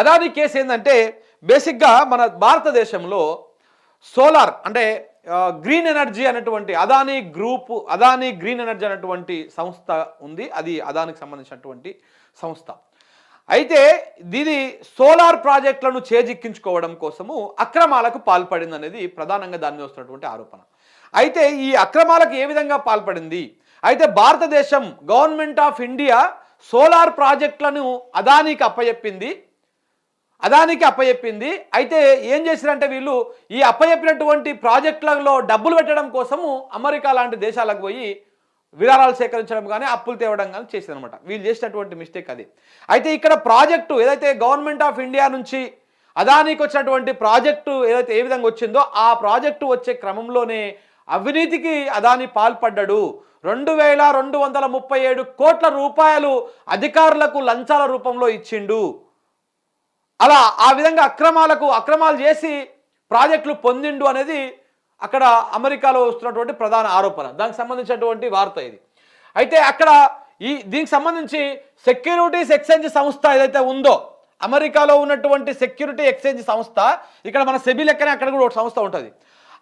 Adani case ఏంటంటే బేసిక్గా మన భారతదేశంలో సోలార్ అంటే గ్రీన్ ఎనర్జీ అనేటువంటి Adani group Adani green energy అనేటువంటి సంస్థ ఉంది. అది అదానికి సంబంధించినటువంటి సంస్థ. అయితే దీని సోలార్ ప్రాజెక్టులను చేజిక్కించుకోవడం కోసము అక్రమాలకు పాల్పడింది అనేది ప్రధానంగా దాని మీద వస్తున్నటువంటి ఆరోపణ. అయితే ఈ అక్రమాలకు ఏ విధంగా పాల్పడింది? అయితే భారతదేశం గవర్నమెంట్ ఆఫ్ ఇండియా సోలార్ ప్రాజెక్టులను అదానికి అప్పచెప్పింది అదానికి అప్పచెప్పింది. అయితే ఏం చేశారంటే వీళ్ళు ఈ అప్పచెప్పినటువంటి ప్రాజెక్టులలో డబ్బులు పెట్టడం కోసము అమెరికా లాంటి దేశాలకు పోయి విరాళాలు సేకరించడం కానీ అప్పులు తేవడం కానీ చేసిందనమాట వీళ్ళు చేసినటువంటి మిస్టేక్ అది. అయితే ఇక్కడ ప్రాజెక్టు ఏదైతే గవర్నమెంట్ ఆఫ్ ఇండియా నుంచి అదానికి వచ్చినటువంటి ప్రాజెక్టు ఏదైతే ఏ విధంగా వచ్చిందో ఆ ప్రాజెక్టు వచ్చే క్రమంలోనే అవినీతికి అదాని పాల్పడ్డాడు. రెండు వేల రెండు వందల ముప్పై ఏడు కోట్ల రూపాయలు అధికారులకు లంచాల రూపంలో ఇచ్చిండు. అలా ఆ విధంగా అక్రమాలకు అక్రమాలు చేసి ప్రాజెక్టులు పొందిండు అనేది అక్కడ అమెరికాలో వస్తున్నటువంటి ప్రధాన ఆరోపణ. దానికి సంబంధించినటువంటి వార్త ఇది. అయితే అక్కడ ఈ దీనికి సంబంధించి సెక్యూరిటీస్ ఎక్స్చేంజ్ సంస్థ ఏదైతే ఉందో అమెరికాలో ఉన్నటువంటి సెక్యూరిటీ ఎక్స్చేంజ్ సంస్థ ఇక్కడ మన సెబీ లెక్కనే అక్కడ కూడా ఒక సంస్థ ఉంటుంది.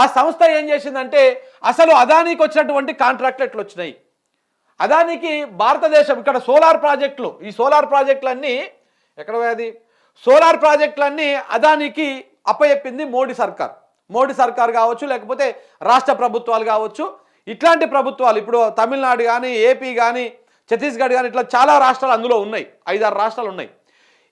ఆ సంస్థ ఏం చేసిందంటే అసలు అదానికి వచ్చినటువంటి కాంట్రాక్ట్లు ఎట్లు వచ్చినాయి అదానికి భారతదేశం ఇక్కడ సోలార్ ప్రాజెక్టులు ఈ సోలార్ ప్రాజెక్టులన్నీ ఎక్కడ పోయేది? సోలార్ ప్రాజెక్టులన్నీ అదానికి అప్పయెప్పింది మోడీ సర్కార్. మోడీ సర్కార్ కావచ్చు లేకపోతే రాష్ట్ర ప్రభుత్వాలు కావచ్చు. ఇట్లాంటి ప్రభుత్వాలు ఇప్పుడు తమిళనాడు కానీ ఏపీ కానీ ఛత్తీస్గఢ్ కానీ ఇట్లా చాలా రాష్ట్రాలు అందులో ఉన్నాయి. ఐదారు రాష్ట్రాలు ఉన్నాయి.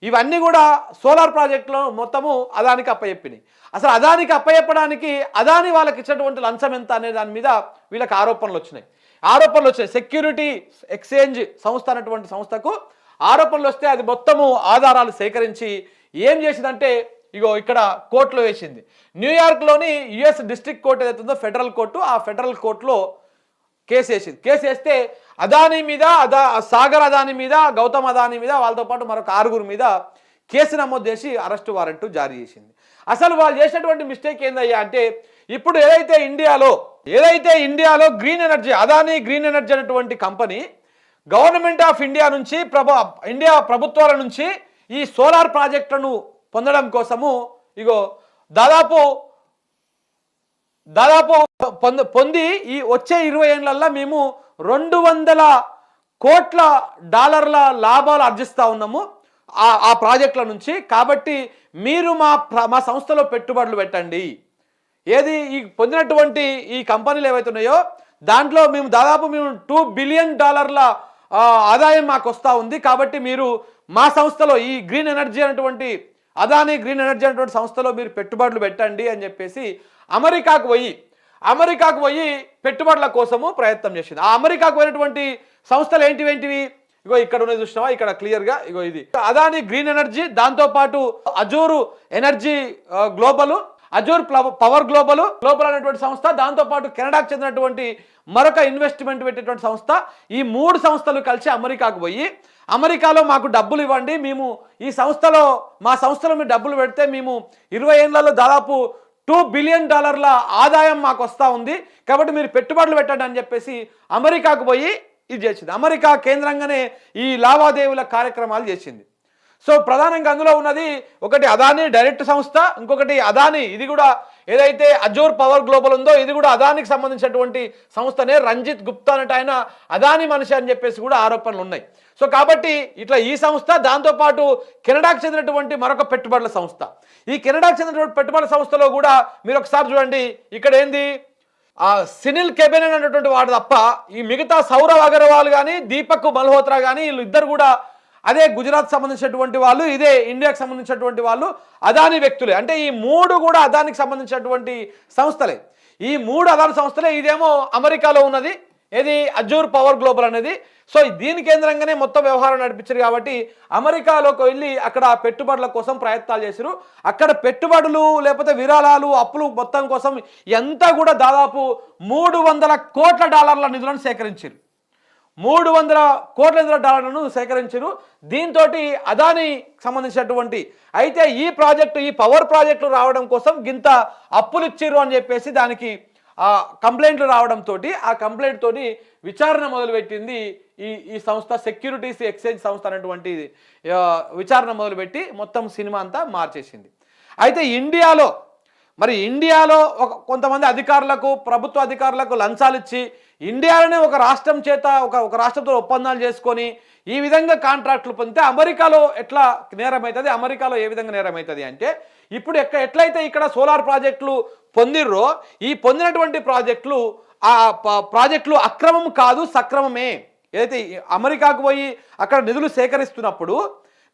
ఇవన్నీ కూడా సోలార్ ప్రాజెక్టులో మొత్తము అదానికి అప్పయెప్పినాయి అసలు అదానికి అప్పయెప్పడానికి అదాని వాళ్ళకి ఇచ్చినటువంటి లంచం ఎంత అనే దాని మీద వీళ్ళకి ఆరోపణలు వచ్చినాయి. ఆరోపణలు వచ్చినాయి. సెక్యూరిటీ ఎక్స్చేంజ్ సంస్థ అన్నటువంటి సంస్థకు ఆరోపణలు వస్తే అది మొత్తము ఆధారాలు సేకరించి ఏం చేసిందంటే ఇగో ఇక్కడ కోర్టులో వేసింది. న్యూయార్క్లోని యుఎస్ డిస్ట్రిక్ట్ కోర్టు ఏదైతే ఉందో ఫెడరల్ కోర్టు ఆ ఫెడరల్ కోర్టులో కేసు వేసింది. కేసు వేస్తే అదాని మీద అదా సాగర్ అదాని మీద గౌతమ్ అదాని మీద వాళ్ళతో పాటు మరొక ఆరుగురు మీద కేసు నమోదు చేసి అరెస్టు వారెంట్ జారీ చేసింది. అసలు వాళ్ళు చేసినటువంటి మిస్టేక్ ఏందయ్యా అంటే ఇప్పుడు ఏదైతే ఇండియాలో ఏదైతే ఇండియాలో green energy Adani green energy అనేటువంటి కంపెనీ గవర్నమెంట్ ఆఫ్ ఇండియా నుంచి ప్రభ ఇండియా ప్రభుత్వాల నుంచి ఈ సోలార్ ప్రాజెక్టులను పొందడం కోసము ఇగో దాదాపు దాదాపు పొంద పొంది ఈ వచ్చే ఇరవై ఏళ్ళల్లో మేము రెండు వందల కోట్ల డాలర్ల లాభాలు ఆర్జిస్తూ ఉన్నాము ఆ ఆ ప్రాజెక్టుల నుంచి. కాబట్టి మీరు మా ప్ర- మా సంస్థలో పెట్టుబడులు పెట్టండి. ఏది ఈ పొందినటువంటి ఈ కంపెనీలు ఏవైతే ఉన్నాయో దాంట్లో మేము దాదాపు మేము టూ బిలియన్ డాలర్ల ఆదాయం మాకు వస్తూ ఉంది కాబట్టి మీరు మా సంస్థలో ఈ గ్రీన్ ఎనర్జీ అనేటువంటి అదాని గ్రీన్ ఎనర్జీ అనేటువంటి సంస్థలో మీరు పెట్టుబడులు పెట్టండి అని చెప్పేసి అమెరికాకు పోయి అమెరికాకు పోయి పెట్టుబడుల కోసము ప్రయత్నం చేసింది. ఆ అమెరికాకు పోయినటువంటి సంస్థలు ఏంటివి ఏంటివి? ఇగో ఇక్కడ ఉన్నది చూసినావా? ఇక్కడ క్లియర్గా ఇగో ఇది. అదాని గ్రీన్ ఎనర్జీ దాంతోపాటు Azure energy global global Azure power global global అనేటువంటి సంస్థ దాంతో పాటు కెనడాకు చెందినటువంటి మరొక ఇన్వెస్ట్మెంట్ పెట్టేటువంటి సంస్థ. ఈ మూడు సంస్థలు కలిసి అమెరికాకు పోయి అమెరికాలో మాకు డబ్బులు ఇవ్వండి మేము ఈ సంస్థలో మా సంస్థలో మీరు డబ్బులు పెడితే మేము ఇరవై ఏళ్ళలో దాదాపు టూ బిలియన్ డాలర్ల ఆదాయం మాకు వస్తూ ఉంది. కాబట్టి మీరు పెట్టుబడులు పెట్టండి అని చెప్పేసి అమెరికాకు పోయి ఇది చేసింది. అమెరికా కేంద్రంగానే ఈ లావాదేవీల కార్యక్రమాలు చేసింది. సో ప్రధానంగా అందులో ఉన్నది ఒకటి అదాని డైరెక్ట్ సంస్థ ఇంకొకటి అదాని. ఇది కూడా ఏదైతే అజోర్ పవర్ గ్లోబల్ ఉందో ఇది కూడా అదానికి సంబంధించినటువంటి సంస్థనే రంజిత్ గుప్తా అన్నట్టు ఆయన అదాని మనిషి అని చెప్పేసి కూడా ఆరోపణలు ఉన్నాయి. సో కాబట్టి ఇట్లా ఈ సంస్థ దాంతోపాటు కెనడాకు చెందినటువంటి మరొక పెట్టుబడుల సంస్థ. ఈ కెనడాకు చెందినటువంటి పెట్టుబడుల సంస్థలో కూడా మీరు ఒకసారి చూడండి ఇక్కడ ఏంది? ఆ సినిల్ కెబెన్ అనేటువంటి వాడు తప్ప ఈ మిగతా సౌరవ్ అగర్వాల్ కానీ దీపక్ మల్హోత్రా కానీ వీళ్ళు ఇద్దరు కూడా అదే గుజరాత్ సంబంధించినటువంటి వాళ్ళు ఇదే ఇండియాకి సంబంధించినటువంటి వాళ్ళు అదాని వ్యక్తులే. అంటే ఈ మూడు కూడా అదానికి సంబంధించినటువంటి సంస్థలే. ఈ మూడు అదాని సంస్థలే ఇదేమో అమెరికాలో ఉన్నది ఏది అజూర్ పవర్ గ్లోబల్ అనేది. సో దీని కేంద్రంగానే మొత్తం వ్యవహారం నడిపించారు కాబట్టి అమెరికాలోకి వెళ్ళి అక్కడ పెట్టుబడుల కోసం ప్రయత్నాలు చేశారు. అక్కడ పెట్టుబడులు లేకపోతే విరాళాలు అప్పులు మొత్తం కోసం ఎంత కూడా దాదాపు మూడు వందల కోట్ల డాలర్ల నిధులను సేకరించారు. మూడు వందల కోట్ల డాలర్లను సేకరించారు. దీంతో అదాని సంబంధించినటువంటి అయితే ఈ ప్రాజెక్టు ఈ పవర్ ప్రాజెక్టులు రావడం కోసం గింత అప్పులు ఇచ్చిర్రు అని చెప్పేసి దానికి ఆ కంప్లైంట్లు రావడంతో ఆ కంప్లైంట్ తోటి విచారణ మొదలుపెట్టింది ఈ ఈ సంస్థ సెక్యూరిటీస్ ఎక్స్చేంజ్ సంస్థ అనేటువంటి విచారణ మొదలుపెట్టి మొత్తం సినిమా అంతా మార్చేసింది. అయితే ఇండియాలో మరి ఇండియాలో ఒక కొంతమంది అధికారులకు ప్రభుత్వ అధికారులకు లంచాలు ఇచ్చి ఇండియాలోనే ఒక రాష్ట్రం చేత ఒక ఒక రాష్ట్రంతో ఒప్పందాలు చేసుకొని ఈ విధంగా కాంట్రాక్టులు పొందితే అమెరికాలో ఎట్లా నేరం అవుతుంది అమెరికాలో ఏ విధంగా నేరం అవుతుంది అంటే ఇప్పుడు ఎక్క ఎట్లయితే ఇక్కడ సోలార్ ప్రాజెక్టులు పొందిర్రో ఈ పొందినటువంటి ప్రాజెక్టులు ఆ ప్రాజెక్టులు అక్రమం కాదు సక్రమమే. ఏదైతే అమెరికాకు పోయి అక్కడ నిధులు సేకరిస్తున్నప్పుడు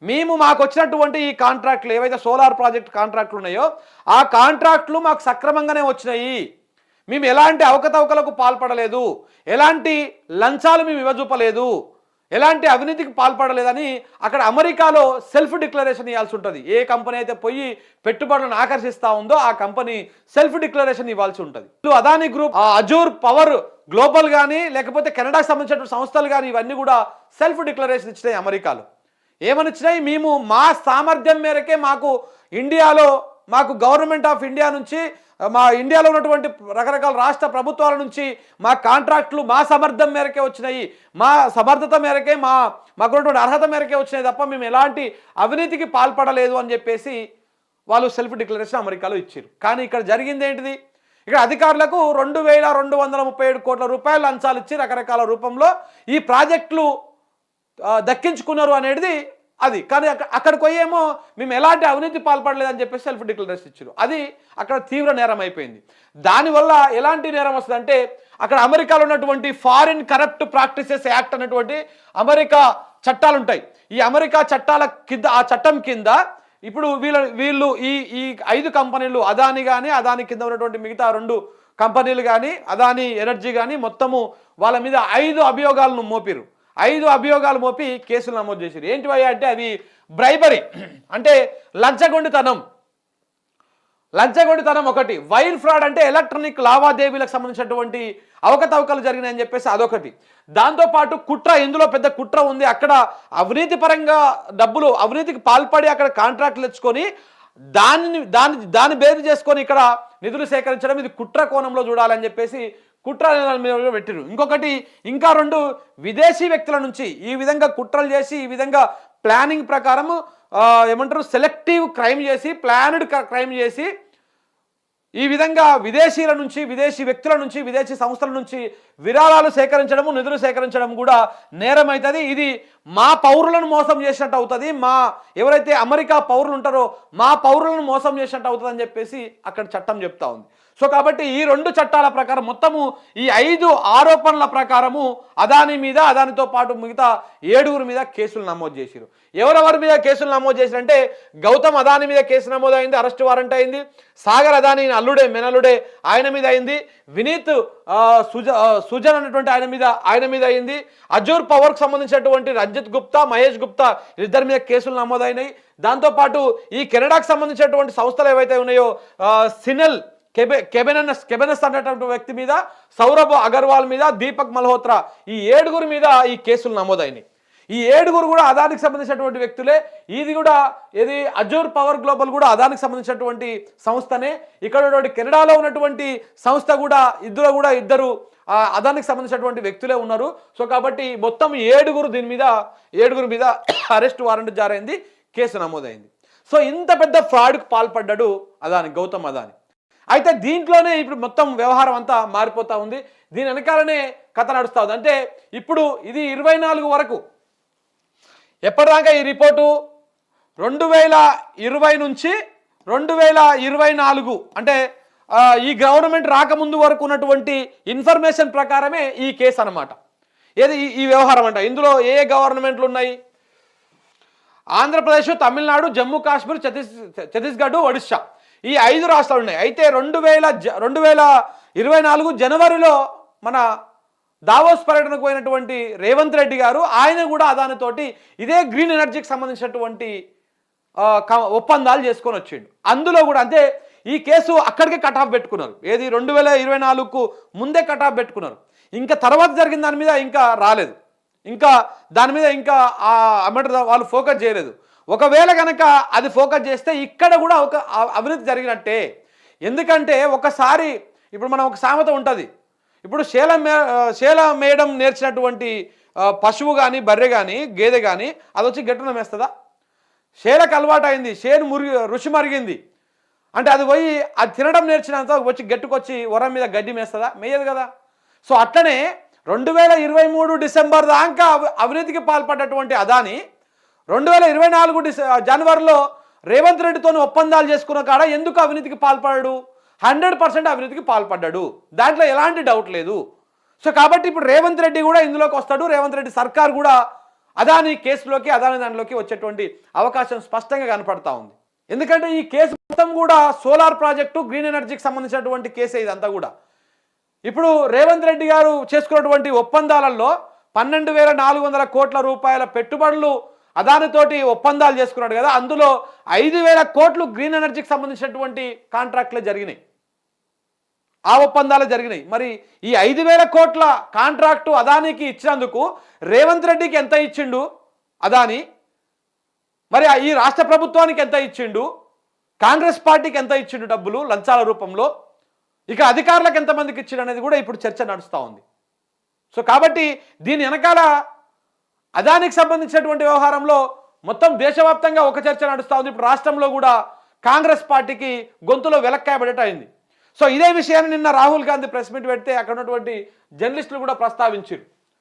మేము మాకు వచ్చినటువంటి ఈ కాంట్రాక్ట్లు ఏవైతే సోలార్ ప్రాజెక్ట్ కాంట్రాక్ట్లు ఉన్నాయో ఆ కాంట్రాక్ట్లు మాకు సక్రమంగానే వచ్చినాయి. మేము ఎలాంటి అవకతవకలకు పాల్పడలేదు. ఎలాంటి లంచాలు మేము ఇవ్వజూపలేదు. ఎలాంటి అవినీతికి పాల్పడలేదని అక్కడ అమెరికాలో సెల్ఫ్ డిక్లరేషన్ ఇవ్వాల్సి ఉంటుంది. ఏ కంపెనీ అయితే పోయి పెట్టుబడులను ఆకర్షిస్తూ ఉందో ఆ కంపెనీ సెల్ఫ్ డిక్లరేషన్ ఇవ్వాల్సి ఉంటుంది. Adani group Azure power global కానీ లేకపోతే కెనడాకి సంబంధించిన సంస్థలు కానీ ఇవన్నీ కూడా సెల్ఫ్ డిక్లరేషన్ ఇచ్చినాయి అమెరికాలో. ఏమనిచ్చినాయి? మేము మా సామర్థ్యం మేరకే మాకు ఇండియాలో మాకు గవర్నమెంట్ ఆఫ్ ఇండియా నుంచి మా ఇండియాలో ఉన్నటువంటి రకరకాల రాష్ట్ర ప్రభుత్వాల నుంచి మా కాంట్రాక్టులు మా సమర్థం మేరకే వచ్చినాయి. మా సమర్థత మేరకే మా మాకున్నటువంటి అర్హత మేరకే వచ్చినాయి తప్ప మేము ఎలాంటి అవినీతికి పాల్పడలేదు అని చెప్పేసి వాళ్ళు సెల్ఫ్ డిక్లరేషన్ అమెరికాలో ఇచ్చారు కానీ ఇక్కడ జరిగింది ఏంటిది? ఇక్కడ అధికారులకు రెండు వేల రెండు వందల ముప్పై ఏడు కోట్ల రూపాయలు లంచాలు ఇచ్చి రకరకాల రూపంలో ఈ ప్రాజెక్టులు దక్కించుకున్నారు అనేది అది. కానీ అక్కడ అక్కడికి పోయేమో మేము ఎలాంటి అవినీతి పాల్పడలేదని చెప్పి సెల్ఫ్ డిక్లరేషన్ ఇచ్చారు. అది అక్కడ తీవ్ర నేరం అయిపోయింది. దానివల్ల ఎలాంటి నేరం వస్తుందంటే అక్కడ అమెరికాలో ఉన్నటువంటి ఫారిన్ కరప్ట్ ప్రాక్టీసెస్ యాక్ట్ అనేటువంటి అమెరికా చట్టాలు ఉంటాయి ఈ అమెరికా చట్టాల కింద ఆ చట్టం కింద ఇప్పుడు వీళ్ళ వీళ్ళు ఈ ఈ ఐదు కంపెనీలు అదాని కానీ అదాని కింద ఉన్నటువంటి మిగతా రెండు కంపెనీలు కానీ అదాని ఎనర్జీ కానీ మొత్తము వాళ్ళ మీద ఐదు అభియోగాలను మోపిరు ఐదు అభియోగాలు మోపి కేసులు నమోదు చేశారు. ఏంటివయ్యా అంటే అవి బ్రైబరీ. అంటే లంచగొండితనం లంచగొండితనం ఒకటి. వైర్ ఫ్రాడ్ అంటే ఎలక్ట్రానిక్ లావాదేవీలకు సంబంధించినటువంటి అవకతవకలు జరిగినాయని చెప్పేసి అదొకటి. దాంతోపాటు కుట్ర ఇందులో పెద్ద కుట్ర ఉంది. అక్కడ అవినీతి పరంగా డబ్బులు అవినీతికి పాల్పడి అక్కడ కాంట్రాక్ట్లు తెచ్చుకొని దానిని దాని దాన్ని బేరు చేసుకొని ఇక్కడ నిధులు సేకరించడం ఇది కుట్ర కోణంలో చూడాలని చెప్పేసి కుట్ర మీద పెట్టిరు ఇంకొకటి ఇంకా రెండు విదేశీ వ్యక్తుల నుంచి ఈ విధంగా కుట్రలు చేసి ఈ విధంగా ప్లానింగ్ ప్రకారము ఏమంటారు సెలెక్టివ్ క్రైమ్ చేసి ప్లాన్డ్ క్రైమ్ చేసి ఈ విధంగా విదేశీల నుంచి విదేశీ వ్యక్తుల నుంచి విదేశీ సంస్థల నుంచి విరాళాలు సేకరించడము నిధులు సేకరించడం కూడా నేరం అవుతుంది ఇది మా పౌరులను మోసం చేసినట్టు అవుతుంది. మా ఎవరైతే అమెరికా పౌరులు ఉంటారో మా పౌరులను మోసం చేసినట్టు అవుతుంది అని చెప్పేసి అక్కడ చట్టం చెప్తా ఉంది. సో కాబట్టి ఈ రెండు చట్టాల ప్రకారం మొత్తము ఈ ఐదు ఆరోపణల ప్రకారము అదాని మీద అదానితో పాటు మిగతా ఏడుగురు మీద కేసులు నమోదు చేసిరు. ఎవరెవరి మీద కేసులు నమోదు చేసిరంటే గౌతమ్ అదాని మీద కేసు నమోదైంది అరెస్ట్ వారెంట్ అయింది సాగర్ అదాని అల్లుడే మెనలుడే ఆయన మీద అయింది వినీత్ సుజ సుజన్ అనేటువంటి ఆయన మీద ఆయన మీద అయింది అజూర్ పవర్కి సంబంధించినటువంటి రంజిత్ గుప్తా మహేష్ గుప్తా ఇద్దరి మీద కేసులు నమోదైనాయి. దాంతోపాటు ఈ కెనడాకు సంబంధించినటువంటి సంస్థలు ఏవైతే ఉన్నాయో సినెల్ కెబె కెబెనస్ కెబెనస్ అనేటువంటి వ్యక్తి మీద సౌరభ్ అగర్వాల్ మీద దీపక్ మల్హోత్రా ఈ ఏడుగురు మీద ఈ కేసులు నమోదైనాయి. ఈ ఏడుగురు కూడా అదానికి సంబంధించినటువంటి వ్యక్తులే. ఇది కూడా ఇది అజూర్ పవర్ గ్లోబల్ కూడా అదానికి సంబంధించినటువంటి సంస్థనే. ఇక్కడ ఉన్నటువంటి కెనడాలో ఉన్నటువంటి సంస్థ కూడా ఇద్దరు కూడా ఇద్దరు అదానికి సంబంధించినటువంటి వ్యక్తులే ఉన్నారు. సో కాబట్టి మొత్తం ఏడుగురు దీని మీద ఏడుగురు మీద అరెస్ట్ వారెంట్ జారైంది కేసు నమోదైంది. సో ఇంత పెద్ద ఫ్రాడ్కు పాల్పడ్డాడు అదాని గౌతమ్ అదాని. అయితే దీంట్లోనే ఇప్పుడు మొత్తం వ్యవహారం అంతా మారిపోతూ ఉంది. దీని వెనకాలనే కథ నడుస్తూ ఉంది. అంటే ఇప్పుడు ఇది ఇరవై నాలుగు వరకు ఎప్పటిదాకా ఈ రిపోర్టు? రెండు వేల ఇరవై నుంచి రెండు వేల ఇరవై నాలుగు. అంటే ఈ గవర్నమెంట్ రాకముందు వరకు ఉన్నటువంటి ఇన్ఫర్మేషన్ ప్రకారమే ఈ కేసు అనమాట ఏది ఈ- వ్యవహారం అంట. ఇందులో ఏ గవర్నమెంట్లు ఉన్నాయి? ఆంధ్రప్రదేశ్ తమిళనాడు జమ్మూ కాశ్మీర్ ఛత్తీస్ ఛత్తీస్గఢ్ ఒడిశా ఈ ఐదు రాష్ట్రాలు ఉన్నాయి. అయితే రెండు వేల జ- రెండు వేల ఇరవై నాలుగు జనవరిలో మన దావోస్ పర్యటనకు పోయినటువంటి రేవంత్ రెడ్డి గారు ఆయన కూడా అదానితోటి ఇదే గ్రీన్ ఎనర్జీకి సంబంధించినటువంటి క- ఒప్పందాలు చేసుకొని వచ్చిండు. అందులో కూడా అంటే ఈ కేసు అక్కడికే కట్ ఆఫ్ పెట్టుకున్నారు. ఏది రెండు వేల ఇరవై నాలుగుకు ముందే కట్ ఆఫ్ పెట్టుకున్నారు. ఇంకా తర్వాత జరిగిన దాని మీద ఇంకా రాలేదు. ఇంకా దాని మీద ఇంకా ఆ వాళ్ళు ఫోకస్ చేయలేదు. ఒకవేళ కనుక అది ఫోకస్ చేస్తే ఇక్కడ కూడా ఒక అభివృద్ధి అవినీతి జరిగినట్టే. ఎందుకంటే ఒకసారి ఇప్పుడు మనం ఒక సామెత ఉంటుంది. ఇప్పుడు శేల మే శేల మేయడం నేర్చినటువంటి పశువు కానీ బర్రె కానీ గేదె కానీ అది వచ్చి గట్టున మేస్తుందా? శేలకు అలవాటు అయింది షేను మురిగి రుచి మరిగింది. అంటే అది పోయి అది తినడం నేర్చినంత వచ్చి గట్టుకొచ్చి వరం మీద గడ్డి మేస్తుందా? మేయదు కదా. సో అట్లనే రెండు వేల ఇరవై మూడు డిసెంబర్ దాకా అవినీతికి పాల్పడ్డటువంటి అదాని రెండు వేల ఇరవై నాలుగు డిసె జనవరిలో రేవంత్ రెడ్డితో ఒప్పందాలు చేసుకున్న కాడ ఎందుకు అవినీతికి పాల్పడ్డాడు హండ్రెడ్ పర్సెంట్ అవినీతికి పాల్పడ్డాడు. దాంట్లో ఎలాంటి డౌట్ లేదు. సో కాబట్టి ఇప్పుడు రేవంత్ రెడ్డి కూడా ఇందులోకి వస్తాడు. రేవంత్ రెడ్డి సర్కార్ కూడా అదాని కేసులోకి అదాని దానిలోకి వచ్చేటువంటి అవకాశం స్పష్టంగా కనపడతా ఉంది. ఎందుకంటే ఈ కేసు మొత్తం కూడా సోలార్ ప్రాజెక్టు గ్రీన్ ఎనర్జీకి సంబంధించినటువంటి కేసే ఇదంతా కూడా. ఇప్పుడు రేవంత్ రెడ్డి గారు చేసుకున్నటువంటి ఒప్పందాలలో పన్నెండు వేల నాలుగు వందల కోట్ల రూపాయల పెట్టుబడులు అదానితోటి ఒప్పందాలు చేసుకున్నాడు కదా అందులో ఐదు వేల కోట్లు గ్రీన్ ఎనర్జీకి సంబంధించినటువంటి కాంట్రాక్ట్లే జరిగినాయి. ఆ ఒప్పందాలు జరిగినాయి. మరి ఈ ఐదు వేల కోట్ల కాంట్రాక్టు అదానికి ఇచ్చినందుకు రేవంత్ రెడ్డికి ఎంత ఇచ్చిండు అదాని? మరి ఈ రాష్ట్ర ప్రభుత్వానికి ఎంత ఇచ్చిండు? కాంగ్రెస్ పార్టీకి ఎంత ఇచ్చిండు డబ్బులు లంచాల రూపంలో? ఇక అధికారులకు ఎంతమందికి ఇచ్చారు అనేది కూడా ఇప్పుడు చర్చ నడుస్తూ ఉంది. సో కాబట్టి దీని వెనకాల అదానికి సంబంధించినటువంటి వ్యవహారంలో మొత్తం దేశవ్యాప్తంగా ఒక చర్చ నడుస్తూ ఉంది. ఇప్పుడు రాష్ట్రంలో కూడా కాంగ్రెస్ పార్టీకి గొంతులో వెలక్కాయబడేట అయింది సో ఇదే విషయాన్ని నిన్న రాహుల్ గాంధీ ప్రెస్ మీట్ పెడితే అక్కడ ఉన్నటువంటి జర్నలిస్టులు కూడా ప్రస్తావించారు.